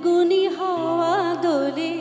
ফাল্গুনি হাওয়া দোলে